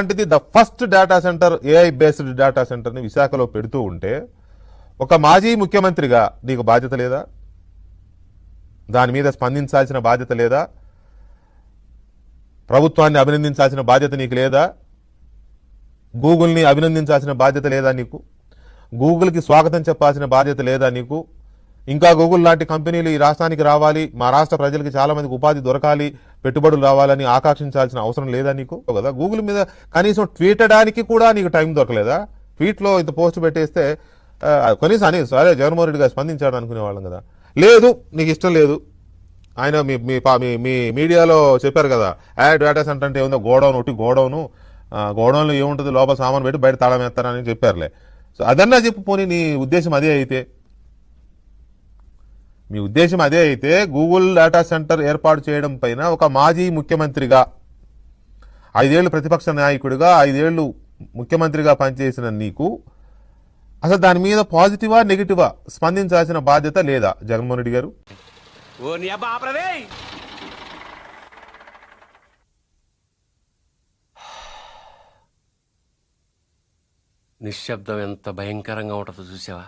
అలాంటిది the first data centre AI based data సెంటర్ని విశాఖలో పెడుతూ ఉంటే ఒక మాజీ ముఖ్యమంత్రిగా నీకు బాధ్యత లేదా? దాని మీద స్పందించాల్సిన బాధ్యత లేదా? ప్రభుత్వాన్ని అభినందించాల్సిన బాధ్యత నీకు లేదా? గూగుల్ని అభినందించాల్సిన బాధ్యత లేదా నీకు? గూగుల్కి స్వాగతం చెప్పాల్సిన బాధ్యత లేదా నీకు? ఇంకా గూగుల్ లాంటి కంపెనీలు ఈ రాష్ట్రానికి రావాలి. మా రాష్ట్ర ప్రజలకి చాలా మందికి ఉపాధి దొరకాలి. పెట్టుబడులు రావాలని ఆకాంక్షించాల్సిన అవసరం లేదా నీకు? కదా గూగుల్ మీద కనీసం ట్వీటడానికి కూడా నీకు టైం దొరకలేదా? ట్వీట్లో ఇంత పోస్ట్ పెట్టేస్తే కనీసం అని సరే జగన్మోహన్ రెడ్డి గారు స్పందించాడు అనుకునే వాళ్ళం కదా. లేదు నీకు ఇష్టం లేదు. ఆయన మీ మీ పా- మీ మీ మీడియాలో చెప్పారు కదా యాడ్ డేటా సెంటర్ అంటే ఏముందో గోడౌన్ ఒకటి గోడౌను. గోడౌన్లో ఏముంటుంది లోపల సామాన్ పెట్టి బయట తాళం వేస్తారని చెప్పారులే. సో అదన్నా చెప్పు పోనీ నీ ఉద్దేశం అదే అయితే. మీ ఉద్దేశం అదే అయితే గూగుల్ డేటా సెంటర్ ఏర్పాటు చేయడం పైన ఒక మాజీ ముఖ్యమంత్రిగా ఐదేళ్ళు ప్రతిపక్ష నాయకుడిగా ఐదేళ్ళు ముఖ్యమంత్రిగా పనిచేసిన నీకు అసలు దాని మీద పాజిటివా నెగిటివా స్పందించాల్సిన బాధ్యత లేదా? జగన్మోహన్ రెడ్డి గారు? నిశ్శబ్దం ఎంత భయంకరంగా ఉంటుందో చూసావా?